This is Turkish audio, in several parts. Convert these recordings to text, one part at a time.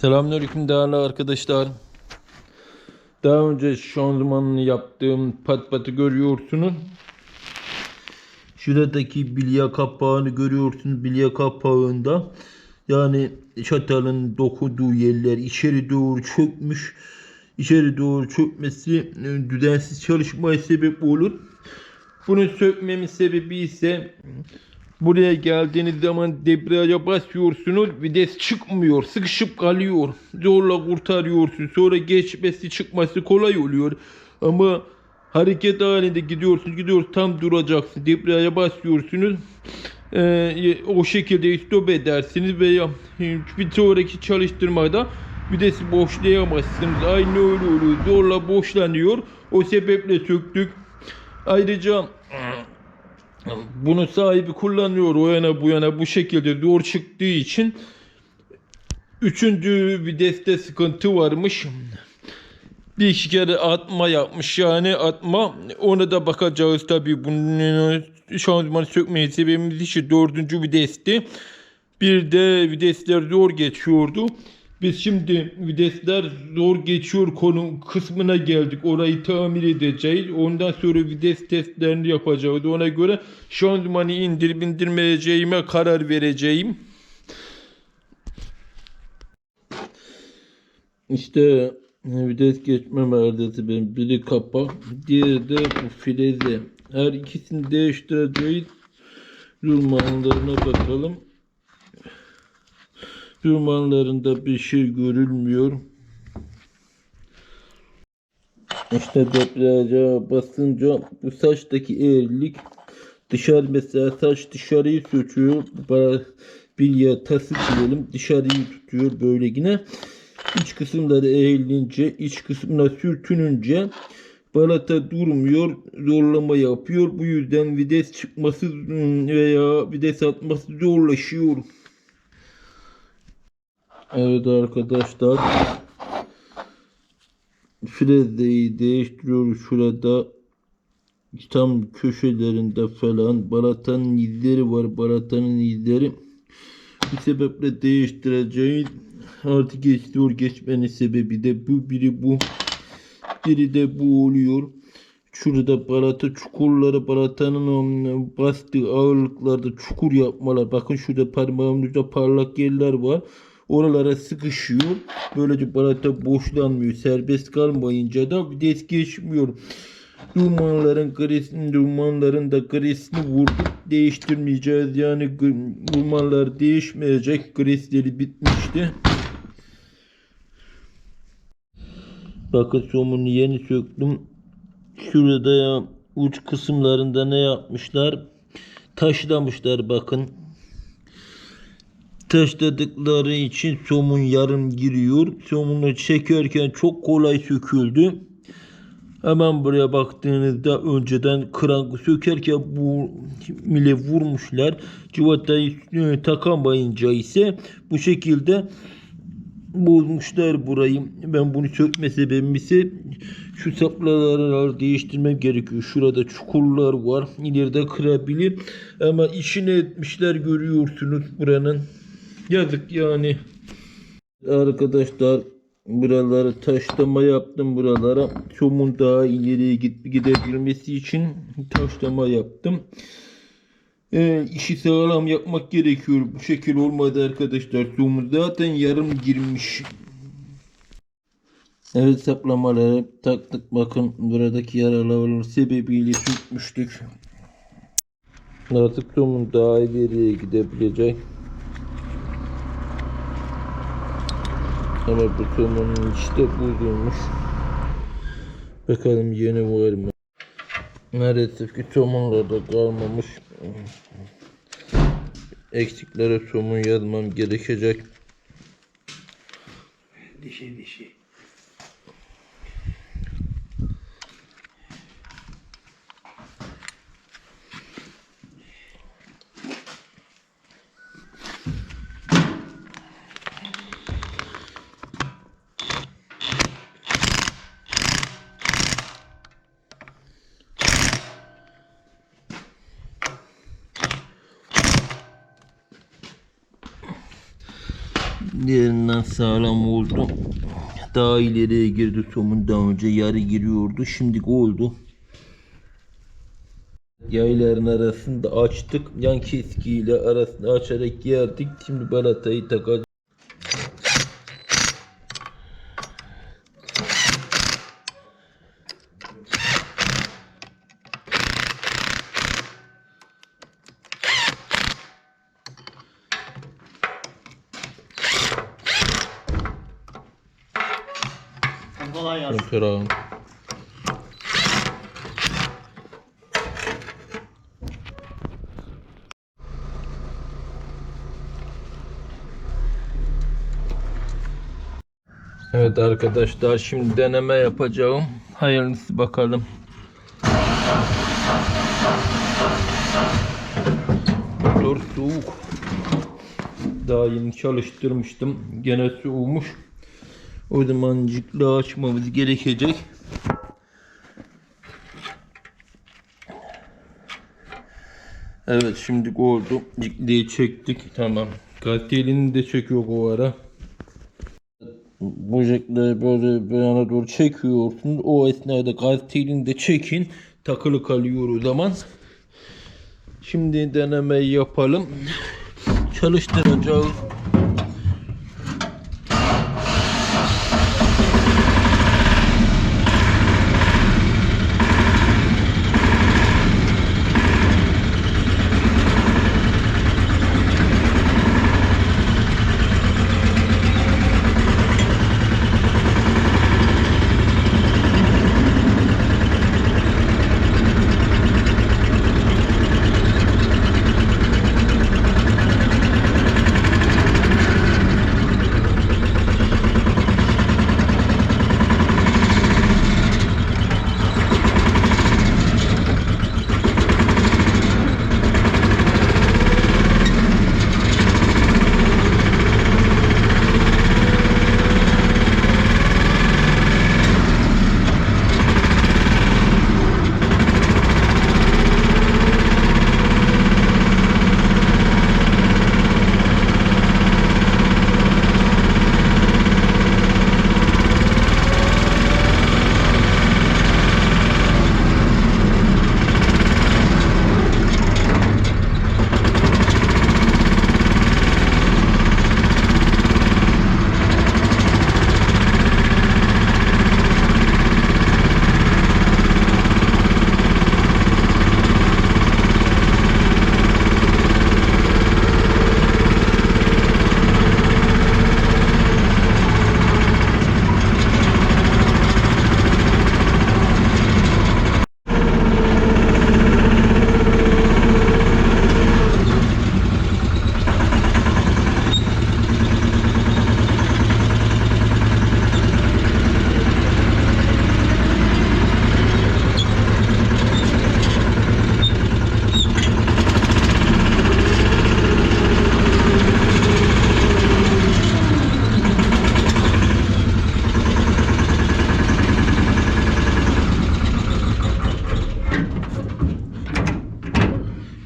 Selamünaleyküm değerli arkadaşlar. Daha önce şanzımanını yaptığım pat patı görüyorsunuz. Şuradaki bilye kapağını görüyorsunuz. Bilye kapağında yani çatalın dokuduğu yerler içeri doğru çökmüş. İçeri doğru çökmesi e, düzensiz çalışmaya sebep olur. Bunu sökmemin sebebi ise Buraya geldiğiniz zaman debriyaja basıyorsunuz. Vites çıkmıyor. Sıkışıp kalıyor. Zorla kurtarıyorsun. Sonra geçmesi çıkması kolay oluyor. Ama hareket halinde gidiyorsunuz gidiyorsunuz tam duracaksın. Debriyaja basıyorsunuz. Ee, o şekilde stop edersiniz veya bir sonraki çalıştırmada vitesi boşlayamazsınız. Aynı öyle oluyor. Zorla boşlanıyor. O sebeple söktük. Ayrıca bunu sahibi kullanıyor o yana bu yana bu şekilde doğru çıktığı için üçüncü viteste sıkıntı varmış. Bir iki kere atma yapmış yani atma ona da bakacağız tabi bunun şanzımanı sökmeyi sebebimiz için dördüncü vitesti. Bir de vitesler zor geçiyordu. Biz şimdi vitesler zor geçiyor konu kısmına geldik. Orayı tamir edeceğiz. Ondan sonra vites testlerini yapacağız. Ona göre şanzımanı indirip indirmeyeceğime karar vereceğim. İşte vites geçme merdesi benim. Biri kapak, diğeri de bu fileze. Her ikisini değiştireceğiz. Rulmanlarına bakalım. Dumanlarında bir şey görülmüyor. İşte debriyaja basınca bu saçtaki eğrilik dışarı mesela saç dışarıyı söküyor. Ya tası diyelim dışarıyı tutuyor böyle yine. İç kısımları eğilince iç kısmına sürtününce balata durmuyor, zorlama yapıyor. Bu yüzden vites çıkması veya vites atması zorlaşıyor. Evet arkadaşlar. Frezeyi değiştiriyoruz şurada. Tam köşelerinde falan balatanın izleri var. Balatanın izleri. Bu sebeple değiştireceğiz. Artık geçiyor geçmenin sebebi de bu. Biri bu. Biri de bu oluyor. Şurada balata çukurları balatanın bastığı ağırlıklarda çukur yapmalar. Bakın şurada parmağımızda parlak yerler var oralara sıkışıyor. Böylece balata boşlanmıyor. Serbest kalmayınca da vites geçmiyor. Dumanların gresini, dumanların da gresini vurduk. Değiştirmeyeceğiz. Yani dumanlar değişmeyecek. Gresleri bitmişti. Bakın somunu yeni söktüm. Şurada ya uç kısımlarında ne yapmışlar? Taşlamışlar bakın taşladıkları için somun yarım giriyor. Somunu çekerken çok kolay söküldü. Hemen buraya baktığınızda önceden krankı sökerken bu mile vurmuşlar. Civatayı e, takamayınca ise bu şekilde bozmuşlar burayı. Ben bunu sökme sebebim ise şu sapları değiştirmem gerekiyor. Şurada çukurlar var. İleride kırabilir. Ama işini etmişler görüyorsunuz buranın. Yazık yani. Arkadaşlar buraları taşlama yaptım buralara. Somun daha ileriye gidebilmesi için taşlama yaptım. E, işi sağlam yapmak gerekiyor. Bu şekil olmadı arkadaşlar. Somun zaten yarım girmiş. Evet saplamaları taktık. Bakın buradaki yaralar sebebiyle tutmuştuk. Artık somun daha ileriye gidebilecek. Bu somonun işte bozulmuş. Bakalım yeni var mı? Maalesef ki somonlarda kalmamış. Eksiklere somun yazmam gerekecek. Dişi dişi. Diğerinden sağlam oldu. Daha ileriye girdi somun daha önce yarı giriyordu. Şimdi oldu. Yayların arasında açtık. Yan keskiyle arasında açarak yerdik. Şimdi balatayı takacağız. Kolay gelsin. Ağam. Evet arkadaşlar şimdi deneme yapacağım. Hayırlısı bakalım. Motor soğuk. Daha yeni çalıştırmıştım. Gene soğumuş. O zaman cikli açmamız gerekecek. Evet şimdi oldu. Cikliyi çektik. Tamam. Kartelini de çekiyor o ara. Bu cikliyi böyle bir yana doğru çekiyorsun. O esnada kartelini de çekin. Takılı kalıyor o zaman. Şimdi denemeyi yapalım. Çalıştıracağız.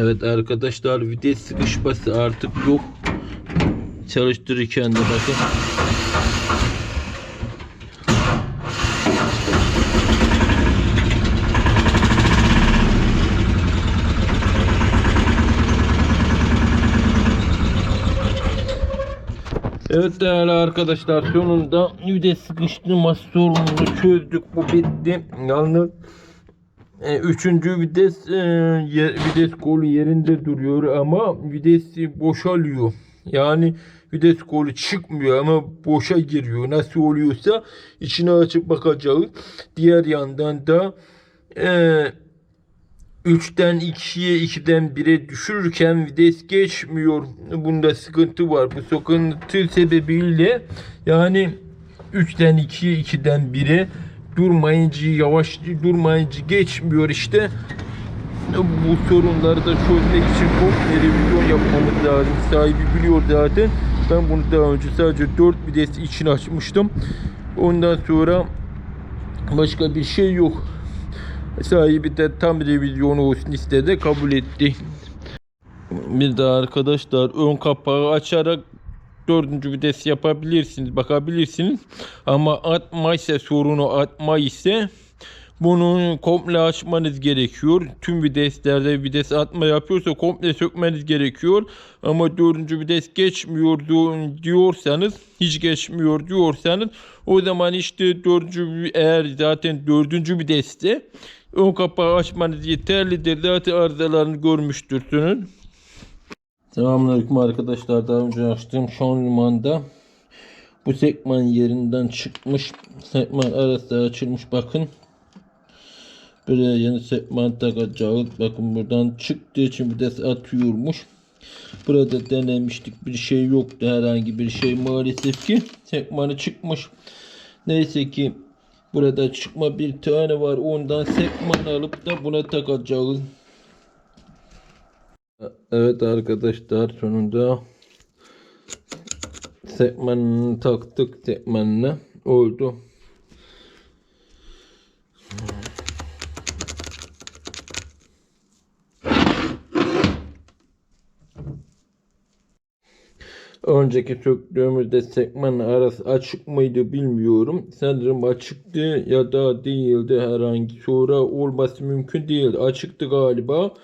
Evet arkadaşlar vites sıkışması artık yok. Çalıştırırken de bakın. Evet değerli arkadaşlar sonunda vites sıkıştırması sorununu çözdük. Bu bitti. Yalnız e, üçüncü vites e, vites kolu yerinde duruyor ama vitesi boşalıyor. Yani vites kolu çıkmıyor ama boşa giriyor. Nasıl oluyorsa içine açıp bakacağız. Diğer yandan da e, 3'ten 2'ye 2'den 1'e düşürürken vites geçmiyor. Bunda sıkıntı var. Bu sıkıntı sebebiyle yani 3'ten 2'ye 2'den 1'e durmayınca yavaş durmayınca geçmiyor işte. Bu sorunları da çözmek için komple revizyon yapmamız lazım. Sahibi biliyor zaten. Ben bunu daha önce sadece 4 vites için açmıştım. Ondan sonra başka bir şey yok. Sahibi de tam revizyon olsun istedi kabul etti. Bir de arkadaşlar ön kapağı açarak dördüncü vites yapabilirsiniz, bakabilirsiniz. Ama atma ise sorunu atma ise bunu komple açmanız gerekiyor. Tüm viteslerde vites atma yapıyorsa komple sökmeniz gerekiyor. Ama dördüncü vites geçmiyor diyor- diyorsanız, hiç geçmiyor diyorsanız o zaman işte dördüncü eğer zaten dördüncü viteste ön kapağı açmanız yeterlidir. Zaten arızalarını görmüştürsünüz. Selamünaleyküm arkadaşlar. Daha önce açtığım şanzımanda bu sekman yerinden çıkmış. Sekman arası açılmış bakın. Buraya yeni sekman takacağız. Bakın buradan çıktığı için vites atıyormuş. Burada denemiştik. Bir şey yoktu herhangi bir şey maalesef ki. Sekmanı çıkmış. Neyse ki burada çıkma bir tane var. Ondan sekman alıp da buna takacağız. Evet arkadaşlar sonunda sekmanını taktık sekmanını oldu. Önceki söktüğümüzde sekmanın arası açık mıydı bilmiyorum. Sanırım açıktı ya da değildi herhangi. Sonra olması mümkün değil. Açıktı galiba.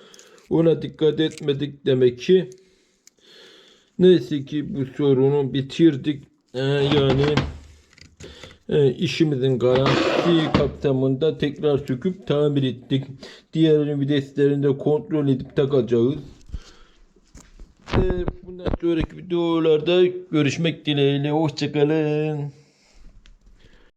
Ona dikkat etmedik demek ki. Neyse ki bu sorunu bitirdik. Ee, yani e, işimizin garantisi kapsamında tekrar söküp tamir ettik. Diğer viteslerini de kontrol edip takacağız. Ee, bundan sonraki videolarda görüşmek dileğiyle. Hoşçakalın.